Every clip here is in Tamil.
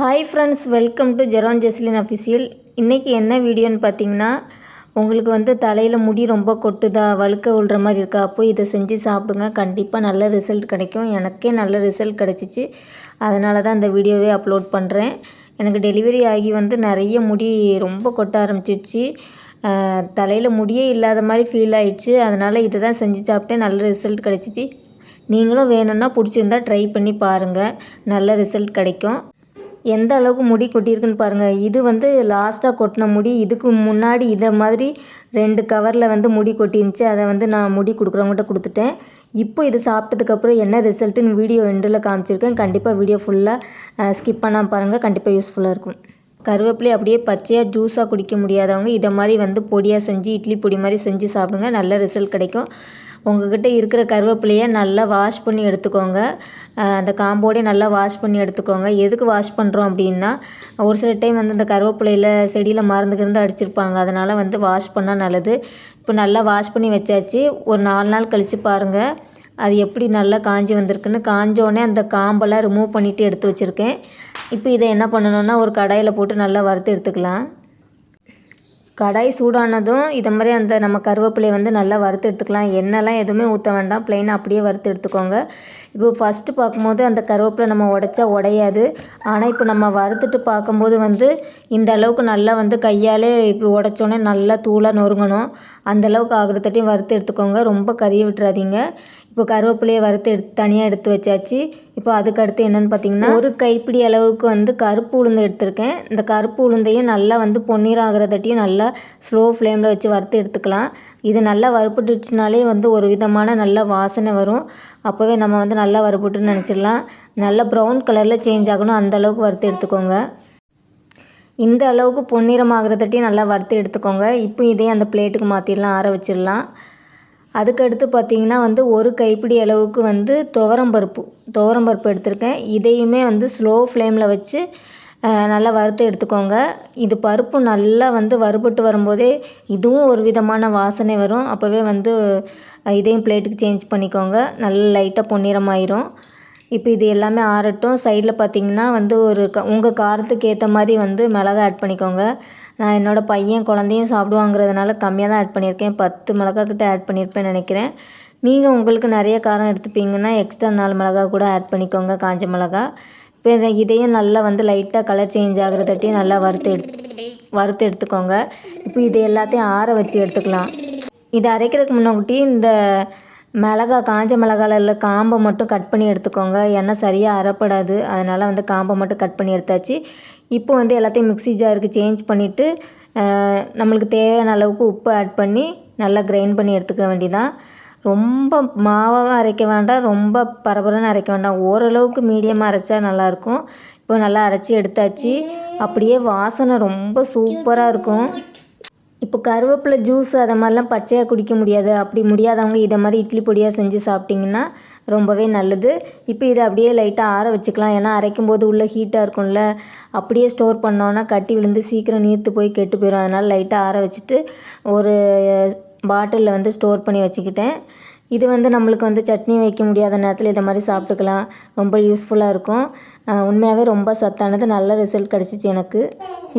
Hi friends welcome to Jeron Jeslin official இன்றைக்கி என்ன வீடியோன்னு பார்த்தீங்கன்னா உங்களுக்கு வந்து தலையில் முடி ரொம்ப கொட்டுதா வழுக்க விழுற மாதிரி இருக்கா அப்போ இதை செஞ்சு சாப்பிடுங்க. கண்டிப்பாக நல்ல ரிசல்ட் கிடைக்கும். எனக்கே நல்ல ரிசல்ட் கிடச்சிச்சு. அதனால தான் இந்த வீடியோவே அப்லோட் பண்ணுறேன் எனக்கு டெலிவரி ஆகி வந்து நிறைய முடி ரொம்ப கொட்ட ஆரம்பிச்சிருச்சு. தலையில் முடியே இல்லாத மாதிரி ஃபீல் ஆயிடுச்சு. அதனால் இதை தான் செஞ்சு சாப்பிட்டேன். நல்ல ரிசல்ட் கிடச்சிச்சு. நீங்களும் வேணும்னா பிடிச்சிருந்தா ட்ரை பண்ணி பாருங்கள் நல்ல ரிசல்ட் கிடைக்கும். எந்த அளவுக்கு முடி கொட்டியிருக்குன்னு பாருங்கள் இது வந்து லாஸ்ட்டாக கொட்டின முடி. இதுக்கு முன்னாடி இதை மாதிரி ரெண்டு கவரில் வந்து முடி கொட்டிருந்துச்சு. அதை வந்து நான் முடி கொடுக்குறவங்கள்ட்ட கொடுத்துட்டேன். இப்போ இது சாப்பிட்டதுக்கப்புறம் என்ன ரிசல்ட்டுன்னு வீடியோ எண்டில் காமிச்சிருக்கேன். கண்டிப்பாக வீடியோ ஃபுல்லாக ஸ்கிப் பண்ணால் பாருங்கள் கண்டிப்பாக யூஸ்ஃபுல்லாக இருக்கும். கருவேப்பிலை அப்படியே பச்சையாக ஜூஸாக குடிக்க முடியாதவங்க இதை மாதிரி வந்து பொடியாக செஞ்சு இட்லி பொடி மாதிரி செஞ்சு சாப்பிடுங்க. நல்ல ரிசல்ட் கிடைக்கும். உங்கள்கிட்ட இருக்கிற கருவேப்பிலையை நல்லா வாஷ் பண்ணி எடுத்துக்கோங்க. அந்த காம்போடே நல்லா வாஷ் பண்ணி எடுத்துக்கோங்க. எதுக்கு வாஷ் பண்ணுறோம் அப்படின்னா ஒரு சில டைம் வந்து இந்த கருவேப்பிலையில் செடியில் மருந்து கிருந்து அடிச்சிருப்பாங்க. அதனால் வந்து வாஷ் பண்ணால் நல்லது. இப்போ நல்லா வாஷ் பண்ணி வச்சாச்சு. ஒரு நாலு நாள் கழித்து பாருங்கள் அது எப்படி நல்லா காஞ்சி வந்திருக்குன்னு. காஞ்சோடனே அந்த காம்பெல்லாம் ரிமூவ் பண்ணிவிட்டு எடுத்து வச்சுருக்கேன். இப்போ இதை என்ன பண்ணணுன்னா ஒரு கடாயில் போட்டு நல்லா வறுத்து எடுத்துக்கலாம். கடாய் சூடானதும் இதை மாதிரி அந்த நம்ம கருவேப்பிலையை வந்து நல்லா வறுத்து எடுத்துக்கலாம். எண்ணெய்லாம் எதுவுமே ஊற்ற வேண்டாம். ப்ளெயினாக அப்படியே வறுத்து எடுத்துக்கோங்க. இப்போ ஃபஸ்ட்டு பார்க்கும்போது அந்த கருவேப்பிலை நம்ம உடச்சா உடையாது. ஆனால் இப்போ நம்ம வறுத்துட்டு பார்க்கும்போது வந்து இந்த அளவுக்கு நல்லா வந்து கையாலே இப்போ உடச்சோன்னே நல்லா தூளாக நொறுங்கணும். அந்தளவுக்கு ஆகிறதட்டையும் வறுத்து எடுத்துக்கோங்க. ரொம்ப கறியை விட்டுறாதீங்க. இப்போ கருவேப்பிலையை வறுத்து எடுத்து தனியாக எடுத்து வச்சாச்சு. இப்போ அதுக்கு அடுத்து என்னென்னு பார்த்தீங்கன்னா ஒரு கைப்பிடி அளவுக்கு வந்து கருப்பு உளுந்து எடுத்திருக்கேன். இந்த கருப்பு உளுந்தையும் நல்லா வந்து பொன்னீர் ஆகிறதட்டியும் நல்லா ஸ்லோ ஃப்ளேமில் வச்சு வறுத்து எடுத்துக்கலாம். இது நல்லா வறுபட்டுச்சுனாலே வந்து ஒரு விதமான நல்ல வாசனை வரும். அப்போவே நம்ம வந்து நல்லா வறுபட்டுன்னு நினச்சிடலாம். நல்லா ப்ரௌன் கலரில் சேஞ்ச் ஆகணும். அந்தளவுக்கு வறுத்து எடுத்துக்கோங்க. இந்த அளவுக்கு பொன்னிறம் ஆகிறதட்டியும் நல்லா வறுத்து எடுத்துக்கோங்க. இப்போ இதையும் அந்த பிளேட்டுக்கு மாற்றிடலாம் ஆற வச்சிடலாம். அதுக்கடுத்து பார்த்திங்கன்னா வந்து ஒரு கைப்பிடி அளவுக்கு வந்து துவரம்பருப்பு துவரம்பருப்பு எடுத்திருக்கேன். இதையுமே வந்து ஸ்லோ ஃப்ளேமில் வச்சு நல்லா வறுத்து எடுத்துக்கோங்க. இது பருப்பு நல்லா வந்து வறுபட்டு வரும்போதே இதுவும் ஒரு விதமான வாசனை வரும். அப்போவே வந்து இதையும் பிளேட்டுக்கு சேஞ்ச் பண்ணிக்கோங்க. நல்லா லைட்டாக பொன்னிறமாயிரும். இப்போ இது எல்லாமே ஆறட்டும். சைடில் பார்த்திங்கன்னா வந்து ஒரு க உங்கள் காரத்துக்கு ஏற்ற மாதிரி வந்து மிளகா ஆட் பண்ணிக்கோங்க. நான் என்னோடய பையன் குழந்தையும் சாப்பிடுவாங்கிறதுனால கம்மியாக தான் ஆட் பண்ணியிருக்கேன். பத்து மிளகா கிட்ட ஆட் பண்ணியிருப்பேன்னு நினைக்கிறேன். நீங்கள் உங்களுக்கு நிறைய காரம் எடுத்துப்பீங்கன்னா எக்ஸ்ட்ரா நாலு மிளகா கூட ஆட் பண்ணிக்கோங்க. காஞ்ச மிளகா இப்போ இதையும் நல்லா வந்து லைட்டாக கலர் சேஞ்ச் ஆகிறதாட்டியும் நல்லா வறுத்து எடு வறுத்து எடுத்துக்கோங்க. இப்போ இது எல்லாத்தையும் ஆற வச்சு எடுத்துக்கலாம். இதை அரைக்கிறதுக்கு முன்னாடி இந்த மிளகா காஞ்ச மிளகால காம்பை மட்டும் கட் பண்ணி எடுத்துக்கோங்க. ஏன்னா சரியாக அறப்படாது. அதனால் வந்து காம்பை மட்டும் கட் பண்ணி எடுத்தாச்சு. இப்போ வந்து எல்லாத்தையும் மிக்ஸி ஜாருக்கு சேஞ்ச் பண்ணிவிட்டு நம்மளுக்கு தேவையான அளவுக்கு உப்பு ஆட் பண்ணி நல்லா கிரைண்ட் பண்ணி எடுத்துக்க வேண்டியதான் ரொம்ப மாவாக அரைக்க வேண்டாம் ரொம்ப பரபரன்னு அரைக்க வேண்டாம். ஓரளவுக்கு மீடியமாக அரைச்சா நல்லாயிருக்கும். இப்போ நல்லா அரைச்சி எடுத்தாச்சு. அப்படியே வாசனை ரொம்ப சூப்பராக இருக்கும். இப்போ கருவேப்பிலை ஜூஸ் அதை மாதிரிலாம் பச்சையாக குடிக்க முடியாது. அப்படி முடியாதவங்க இதை மாதிரி இட்லி பொடியாக செஞ்சு சாப்பிட்டிங்கன்னா ரொம்பவே நல்லது. இப்போ இதை அப்படியே லைட்டாக ஆற வச்சுக்கலாம். ஏன்னா அரைக்கும் போது உள்ளே ஹீட்டாக இருக்கும்ல. அப்படியே ஸ்டோர் பண்ணோன்னா கட்டி விழுந்து சீக்கிரம் நீர்த்து போய் கெட்டு போயிடும் அதனால் லைட்டாக ஆற வச்சுட்டு ஒரு பாட்டிலில் வந்து ஸ்டோர் பண்ணி வச்சுக்கிட்டேன். இது வந்து நம்மளுக்கு வந்து சட்னி வைக்க முடியாத நேரத்தில் இதை மாதிரி சாப்பிட்டுக்கலாம். ரொம்ப யூஸ்ஃபுல்லாக இருக்கும். உண்மையாகவே ரொம்ப சத்தானது. நல்ல ரிசல்ட் கிடச்சிச்சு எனக்கு.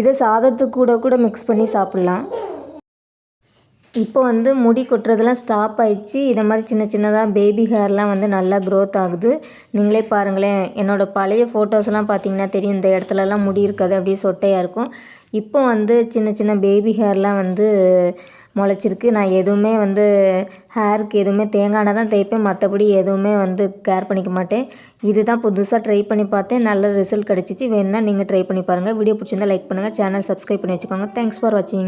இதை சாதத்துக்கு கூட கூட மிக்ஸ் பண்ணி சாப்பிட்லாம். இப்போ வந்து முடி கொட்டுறதெல்லாம் ஸ்டாப் ஆயிடுச்சு. இதை மாதிரி சின்ன சின்னதாக பேபி ஹேர்லாம் வந்து நல்லா க்ரோத் ஆகுது. நீங்களே பாருங்களேன். என்னோடய பழைய ஃபோட்டோஸ்லாம் பார்த்தீங்கன்னா தெரியும். இந்த இடத்துலலாம் முடி இருக்காது அப்படியே சொட்டையாக இருக்கும். இப்போ வந்து சின்ன சின்ன பேபி ஹேர்லாம் வந்து முளைச்சிருக்கு. நான் எதுவுமே வந்து ஹேருக்கு எதுவுமே தேங்காய் எண்ணெய் தான் தேய்ப்பேன். மற்றபடி எதுவுமே வந்து கேர் பண்ணிக்க மாட்டேன். இது தான் புதுசாக ட்ரை பண்ணி பார்த்தேன். நல்ல ரிசல்ட் கிடச்சிச்சு. வேணுன்னா நீங்கள் ட்ரை பண்ணி பாருங்கள் வீடியோ பிடிச்சிருந்தா லைக் பண்ணுங்கள் சேனல் சப்ஸ்கிரைப் பண்ணி வச்சுக்கோங்க. தேங்க்ஸ் ஃபார் வாட்சிங்